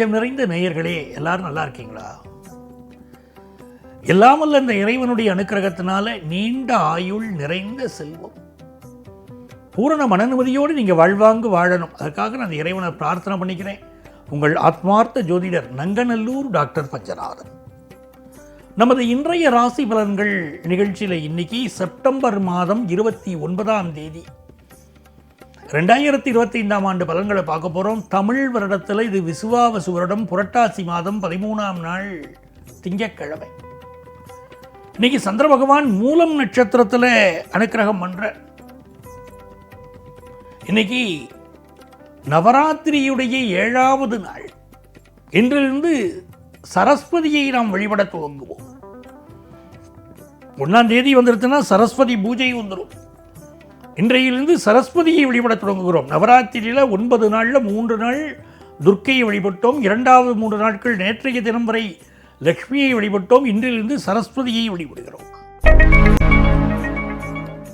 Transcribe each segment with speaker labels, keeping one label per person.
Speaker 1: நெஞ்சம் நிறைந்த நேயர்களே எல்லாரும் நல்லா இருக்கீங்களா? எல்லாம் வல்ல இந்த இறைவனுடைய அனுக்கிரகத்தினால நீண்ட ஆயுள் நிறைந்த செல்வம். பூரண மனநிமதியோடு நீங்கள் வாழ்வாங்கு வாழணும். அதுக்காக நான் இறைவனை பிரார்த்தனை பண்ணிக்கிறேன். உங்கள் ஆத்மார்த்த ஜோதிடர் நங்கநல்லூர் டாக்டர் பஞ்சநாதன். நமது இன்றைய ராசி பலன்கள் நிகழ்ச்சியில் இன்னைக்கு செப்டம்பர் மாதம் இருபத்தி ஒன்பதாம் தேதி. ரெண்டாயிரத்தி இருபத்தி ஐந்தாம் ஆண்டு பலன்களை பார்க்க போகிறோம் தமிழ் வருடத்தில் இது விசுவாவசு வருடம் புரட்டாசி மாதம் பதிமூணாம் நாள் திங்கக்கிழமை இன்னைக்கு சந்திர பகவான் மூலம் நட்சத்திரத்தில் அனுக்கிரகம் பண்ற இன்னைக்கு நவராத்திரியுடைய ஏழாவது நாள். இன்றிலிருந்து சரஸ்வதியை நாம் வழிபட துவங்குவோம். ஒன்றாம் தேதி வந்துருச்சுன்னா சரஸ்வதி பூஜை வந்துடும் இன்றையிலிருந்து சரஸ்வதியை வழிபட தொடங்குகிறோம். நவராத்திரியில் ஒன்பது நாளில் மூன்று நாள் துர்க்கையை வழிபட்டோம். இரண்டாவது மூன்று நாட்கள் நேற்றைய தினம் வரை லக்ஷ்மியை வழிபட்டோம். இன்றிலிருந்து சரஸ்வதியை வழிபடுகிறோம்.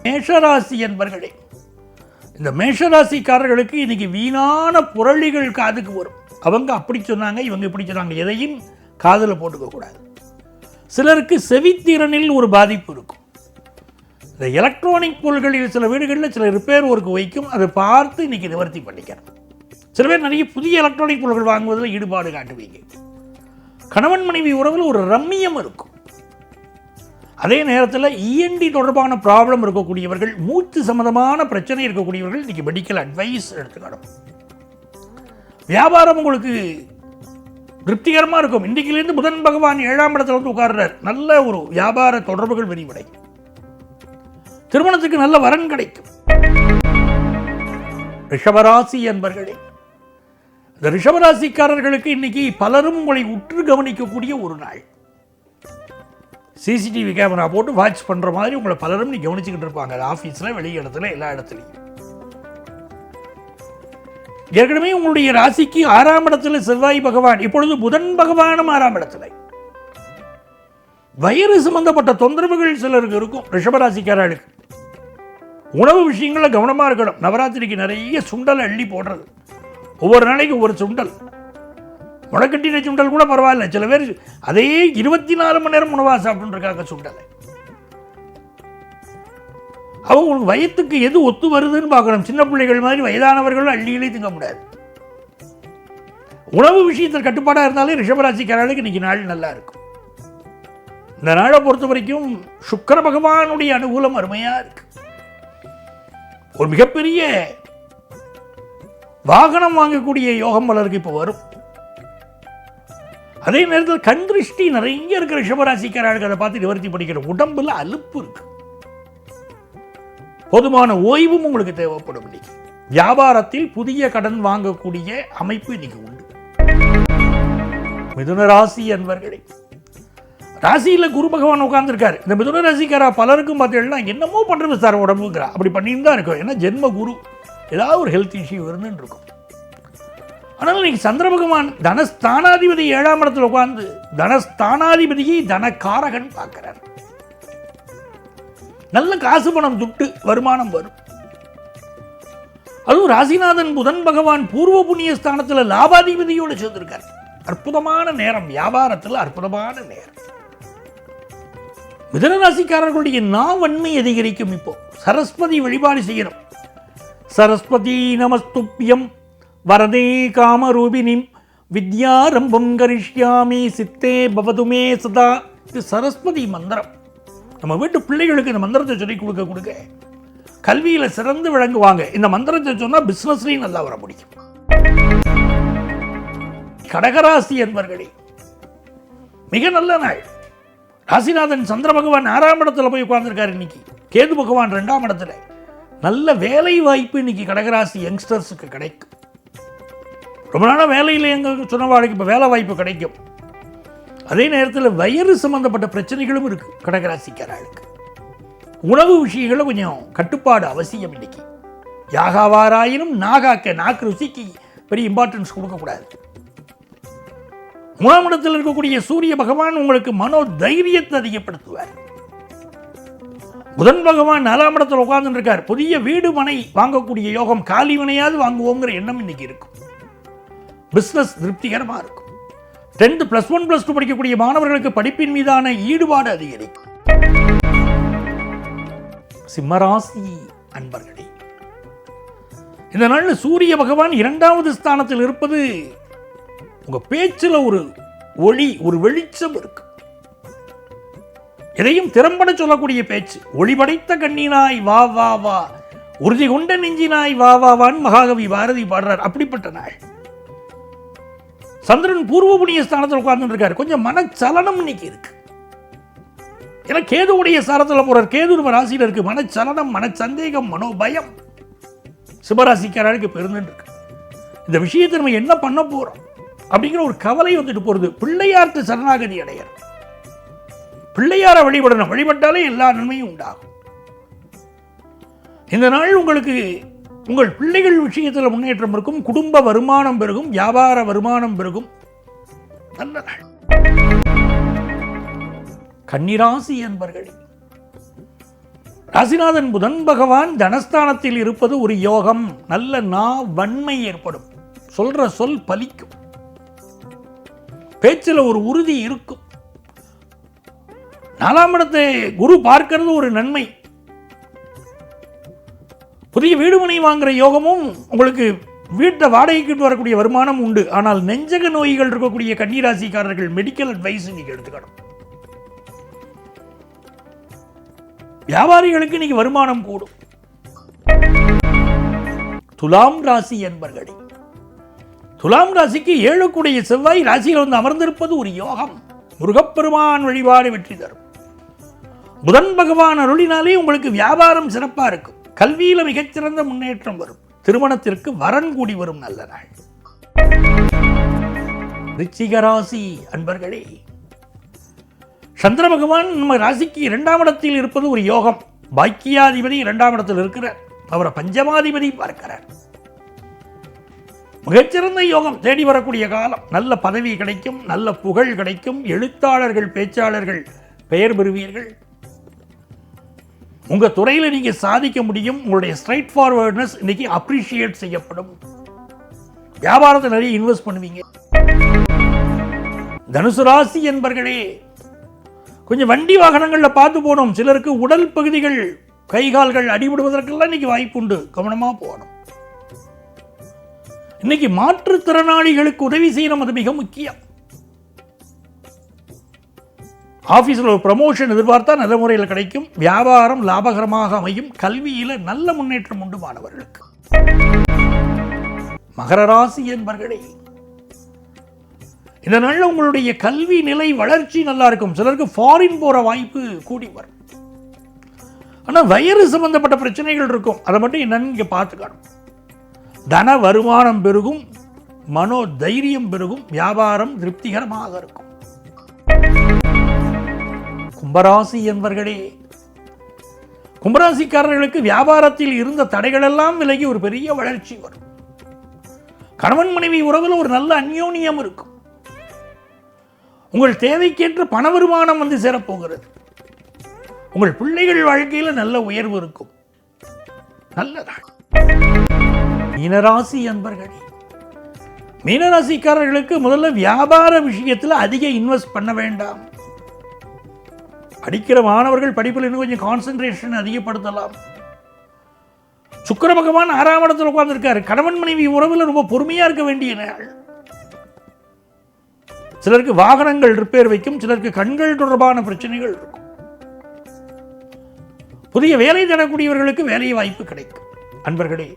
Speaker 1: மேஷராசி என்பர்களே இந்த மேஷராசிக்காரர்களுக்கு இன்னைக்கு வீணான புரளிகள் காதுக்கு வரும். அவங்க அப்படி சொன்னாங்க இவங்க இப்படி சொன்னாங்க. எதையும் காதில் போட்டுக்க கூடாது சிலருக்கு செவித்திறனில் ஒரு பாதிப்பு இருக்கும். இந்த எலக்ட்ரானிக் பொருள்களில் சில வீடுகளில் சில ரிப்பேர் ஒர்க் வைக்கும் அதை பார்த்து இன்னைக்கு நிவர்த்தி பண்ணிக்கணும் சில பேர் நிறைய புதிய எலக்ட்ரானிக் பொருட்கள் வாங்குவதில் ஈடுபாடு காட்டுவீங்க. கணவன் மனைவி உறவில் ஒரு ரம்மியம் இருக்கும். அதே நேரத்தில் இஎன்டி தொடர்பான ப்ராப்ளம் இருக்கக்கூடியவர்கள் மூச்சு சம்மந்தமான பிரச்சனை இருக்கக்கூடியவர்கள் இன்னைக்கு மெடிக்கல் அட்வைஸ் எடுத்துக்கணும். வியாபாரம் உங்களுக்கு திருப்திகரமாக இருக்கும். இன்றைக்கிலேருந்து புதன் பகவான் ஏழாம் இடத்துல வந்து உட்கார்றார். நல்ல ஒரு வியாபார தொடர்புகள் விரிவடையும். திருமணத்துக்கு நல்ல வரன் கிடைக்கும். ரிஷபராசி என்பர்களே இந்த ரிஷபராசிக்காரர்களுக்கு இன்னைக்கு பலரும் உங்களை உற்று கவனிக்கக்கூடிய ஒரு நாள். சிசிடிவி கேமரா போட்டு வாட்ச் பண்ணுற மாதிரி உங்களை பலரும் நீ கவனிச்சுக்கிட்டு இருப்பாங்க. அது ஆஃபீஸில் வெளி இடத்துல எல்லா இடத்துலையும். ஏற்கனவே உங்களுடைய ராசிக்கு ஆறாம் இடத்துல செவ்வாய் பகவான் இப்பொழுது புதன் பகவானும் ஆறாம் இடத்துல. வயிறு சம்பந்தப்பட்ட தொந்தரவுகள் சிலருக்கு இருக்கும் ரிஷபராசிக்காரர்களுக்கு. உணவு விஷயங்களில் கவனமாக இருக்கணும். நவராத்திரிக்கு நிறைய சுண்டல் அள்ளி போடுறது. ஒவ்வொரு நாளைக்கு ஒரு சுண்டல். முளைக்கட்டின சுண்டல் கூட பரவாயில்ல. சில பேர் அதே இருபத்தி நாலு மணி நேரம் உணவாக சாப்பிட்டு இருக்காங்க சுண்டலை. அவங்க உங்களுக்கு வயத்துக்கு எது ஒத்து வருதுன்னு பார்க்கணும். சின்ன பிள்ளைகள் மாதிரி வயதானவர்களும் அள்ளிகளே திங்க முடியாது. உணவு விஷயத்தில் கட்டுப்பாடாக இருந்தாலே ரிஷபராசிக்காரர்களுக்கு இன்னைக்கு நாள் நல்லா இருக்கும். இந்த நாளை பொறுத்த வரைக்கும் சுக்கர பகவானுடைய அனுகூலம் அருமையாக இருக்கு. ஒரு மிகப்பெரிய வாகனம் வாங்கக்கூடிய யோகம் பலருக்கு இப்போ வரும். அதே நேரத்தில் கண் திருஷ்டி நிறைய இருக்கிற ரிஷபராசிக்காரர்களுக்கு அதை பார்த்து நிவர்த்தி பண்ணிக்கிற உடம்புல அலுப்பு இருக்கு. போதுமான ஓய்வும் உங்களுக்கு தேவைப்படும் இன்னைக்கு. வியாபாரத்தில் புதிய கடன் வாங்கக்கூடிய அமைப்பு இன்னைக்கு உண்டு. மிதுன ராசி அன்பர்களே ராசியில் குரு பகவான் உட்கார்ந்துருக்காரு. இந்த மிதுன ராசிக்காரா பலருக்கும் பார்த்தீங்கன்னா என்னமோ பண்ணுறது சார் உடம்புங்கிறா. அப்படி பண்ணிட்டு தான் இருக்கும். ஏன்னா ஜென்ம குரு ஏதாவது ஒரு ஹெல்த் இஷ்யூ இருந்துன்னு இருக்கும். ஆனால் இன்னைக்கு சந்திர பகவான் தனஸ்தானாதிபதி ஏழாம் இடத்துல உட்கார்ந்து தனஸ்தானாதிபதியை தனக்காரகன் பார்க்குறார். நல்ல காசு பணம் துட்டு வருமானம் வரும். அதுவும் ராசிநாதன் புதன் பகவான் பூர்வ புண்ணிய ஸ்தானத்தில் லாபாதிபதியோடு சேர்ந்திருக்கார். அற்புதமான நேரம். வியாபாரத்தில் அற்புதமான நேரம். மிதனராசிக்காரர்களுடைய நாவன்மை அதிகரிக்கும் இப்போ. சரஸ்வதி வழிபாடு செய்யணும். சரஸ்வதி நமஸ்துப்பியம் வரதே காமரூபினிம் வித்யாரம்பம் கரிஷ்யாமி. சித்தே பவதுமே சதா. இது சரஸ்வதி மந்திரம். நம்ம வீட்டு பிள்ளைகளுக்கு இந்த மந்திரத்தை சொல்லி கொடுக்க கொடுக்க. கல்வியில் சிறந்து விளங்குவாங்க. இந்த மந்திரத்தை சொன்னால் பிஸ்னஸ்லையும் நல்லா வர முடியும். கடகராசி என்பர்களே மிக நல்ல நாள். ராசிநாதன் சந்திர பகவான் ஆறாம் இடத்துல போய் உட்கார்ந்துருக்காரு இன்னைக்கு. கேது பகவான் ரெண்டாம் இடத்துல. நல்ல வேலை வாய்ப்பு இன்னைக்கு கடகராசி யங்ஸ்டர்ஸுக்கு கிடைக்கும். ரொம்ப நாளாக வேலையில் எங்க சொன்னவாளுக்கு இப்போ வேலை வாய்ப்பு கிடைக்கும். அதே நேரத்தில் வயிறு சம்மந்தப்பட்ட பிரச்சனைகளும் இருக்கு கடகராசிக்காரர்களுக்கு. உணவு விஷயங்களும் கொஞ்சம் கட்டுப்பாடு அவசியம் இன்னைக்கு. யாகாவாராயினும் நாகாக்க நாக்கு ருசிக்கு பெரிய இம்பார்ட்டன்ஸ் கொடுக்கக்கூடாது. மூணாம் இடத்தில் இருக்கக்கூடிய சூரிய பகவான் உங்களுக்கு மனோ தைரியத்தை அதிகப்படுத்துவார். புதன் பகவான் நாலாம் இடத்தில் உட்கார்ந்து இருக்கார் புதிய வீடு மனை வாங்கக்கூடிய யோகம் காலி மனையாவது வாங்குவோங்கிற எண்ணம் இன்னைக்கு இருக்கும். பிஸ்னஸ் திருப்திகரமாக இருக்கும். Tenth plus one plus two படிக்கக்கூடிய மாணவர்களுக்கு படிப்பின் மீதான ஈடுபாடு அதிகரிக்கும். சிம்மராசி அன்பர்களே இந்த நாளில் சூரிய பகவான் இரண்டாவது ஸ்தானத்தில் இருப்பது உங்க பேச்சில் ஒரு ஒளி ஒரு வெளிச்சம் இருக்கு. எதையும் திறம்பட சொல்லக்கூடிய பேச்சு. ஒளிபடைத்த கண்ணினாய் வா வா வா. உறுதி கொண்ட நெஞ்சினாய் வா வா வான் மகாகவி பாரதி பாடுறார். அப்படிப்பட்ட நாள். சந்திரன் பூர்வ புண்ணிய ஸ்தானத்தில் உட்கார்ந்து இருக்காரு கொஞ்சம் மனச்சலனம் இன்னைக்கு இருக்கு. ஏன்னா கேதுவுடைய சாரத்தில் போறார். கேது நம்ம ராசியில் இருக்கு. மனச்சலனம் மனச்சந்தேகம் மனோபயம். சிவராசிக்காரருக்கு பெருந்துன்னு இருக்கு. இந்த விஷயத்தை நம்ம என்ன பண்ண போறோம்? அப்படிங்கிற ஒரு கவலை வந்துட்டு போறது. பிள்ளையார்த்து சரணாகதி அடையர் பிள்ளையாரை வழிபடணும். வழிபட்டாலே எல்லா நன்மையும் உண்டாகும். இந்த நாள் உங்களுக்கு உங்கள் பிள்ளைகள் விஷயத்தில் முன்னேற்றம் இருக்கும் குடும்ப வருமானம் பெருகும் வியாபார வருமானம் பெருகும். நல்ல நாள். கன்னிராசி என்பர்களே ராசிநாதன் புதன் பகவான் தனஸ்தானத்தில் இருப்பது ஒரு யோகம். நல்ல நா வன்மை ஏற்படும். சொல்ற சொல் பலிக்கும். பேச்சில் ஒரு உறுதி இருக்கும். நாலாம் இடத்தை குரு பார்க்கிறது ஒரு நன்மை. புதிய வீடு மனை வாங்குற யோகமும் உங்களுக்கு வீட்டை வாடகைக்கு வரக்கூடிய வருமானம் உண்டு. ஆனால் நெஞ்சக நோய்கள் இருக்கக்கூடிய கன்னிராசிக்காரர்கள் மெடிக்கல் அட்வைஸ் நீங்க எடுத்துக்கணும். வியாபாரிகளுக்கு இன்னைக்கு வருமானம் கூடும். துலாம் ராசி என்பர்களே துலாம் ராசிக்கு ஏழுக்குடைய செவ்வாய் ராசியில் வந்து அமர்ந்திருப்பது ஒரு யோகம். முருகப்பெருமான் வழிபாடு வெற்றி தரும். புதன் பகவான் அருளினாலே உங்களுக்கு வியாபாரம் சிறப்பா இருக்கும். கல்வியில மிகச்சிறந்த முன்னேற்றம் வரும். திருமணத்திற்கு வரன் கூடி வரும் நல்ல நாள். ரிச்சிக ராசி அன்பர்களே சந்திர பகவான் நம்ம ராசிக்கு இரண்டாம் இடத்தில் இருப்பது ஒரு யோகம். பாக்கியாதிபதி இரண்டாம் இடத்தில் இருக்கிறார். அவரை பஞ்சமாதிபதி பார்க்கிறார். மிகச்சிறந்த யோகம் தேடி வரக்கூடிய காலம். நல்ல பதவி கிடைக்கும் நல்ல புகழ் கிடைக்கும் எழுத்தாளர்கள் பேச்சாளர்கள் பெயர் பெறுவீர்கள். உங்கள் துறையில் நீங்க சாதிக்க முடியும் உங்களுடைய ஸ்ட்ரைட் ஃபார்வர்ட்னஸ் இன்னைக்கு அப்ரிஷியேட் செய்யப்படும். வியாபாரத்தை நிறைய இன்வெஸ்ட் பண்ணுவீங்க. தனுசு ராசி என்பர்களே கொஞ்சம் வண்டி வாகனங்களில் பார்த்து போகணும். சிலருக்கு உடல் பகுதிகள் கை கால்கள் அடிபடுவதற்கெல்லாம் இன்னைக்கு வாய்ப்பு உண்டு போகணும். இன்னைக்கு மாற்றுத்திறனாளிகளுக்கு உதவி செய்யணும் அது மிக முக்கியம். ஆஃபீஸில் ஒரு ப்ரமோஷன் எதிர்பார்த்தா நல்ல முறையில் கிடைக்கும். வியாபாரம் லாபகரமாக அமையும். கல்வியில் நல்ல முன்னேற்றம் உண்டு மாணவர்களுக்கு. மகர ராசி என்பர்களே இந்த நாளில் உங்களுடைய கல்வி நிலை வளர்ச்சி நல்லா இருக்கும். சிலருக்கு ஃபாரின் போகிற வாய்ப்பு கூடி வரும். ஆனால் வயிறு சம்பந்தப்பட்ட பிரச்சனைகள் இருக்கும். அதை மட்டும் என்னன்னு இங்கே பார்த்துக்கணும் தன வருமானம் பெருகும் மனோ தைரியம் பெருகும் வியாபாரம் திருப்திகரமாக இருக்கும். கும்பராசி என்பர்களே கும்பராசிக்காரர்களுக்கு வியாபாரத்தில் இருந்த தடைகளெல்லாம் விலகி ஒரு பெரிய வளர்ச்சி வரும். கணவன் மனைவி உறவில் ஒரு நல்ல அந்யோன்யம் இருக்கும். உங்கள் தேவைக்கேற்ற பண வருமானம் வந்து சேரப்போகிறது. உங்கள் பிள்ளைகள் வாழ்க்கையில் நல்ல உயர்வு இருக்கும். நல்ல நாள். மீனராசி அன்பர்களே மீனராசிக்காரர்களுக்கு முதல்ல வியாபார விஷயத்தில் அதிக இன்வெஸ்ட் பண்ண வேண்டாம். படிக்கிற மாணவர்கள் படிப்பில் இன்னும் கொஞ்சம் கான்சென்ட்ரேஷன் அதிகப்படுத்தலாம். சுக்கர பகவான் ஆறாம் இடத்தில் உட்கார்ந்துருக்காரு. கணவன் மனைவி உறவில் ரொம்ப பொறுமையா இருக்க வேண்டிய நாள். சிலருக்கு வாகனங்கள் ரிப்பேர் வைக்கும் சிலருக்கு கண்கள் தொடர்பான பிரச்சனைகள் இருக்கும். புதிய வேலை தரக்கூடியவர்களுக்கு வேலை வாய்ப்பு கிடைக்கும். அன்பர்களே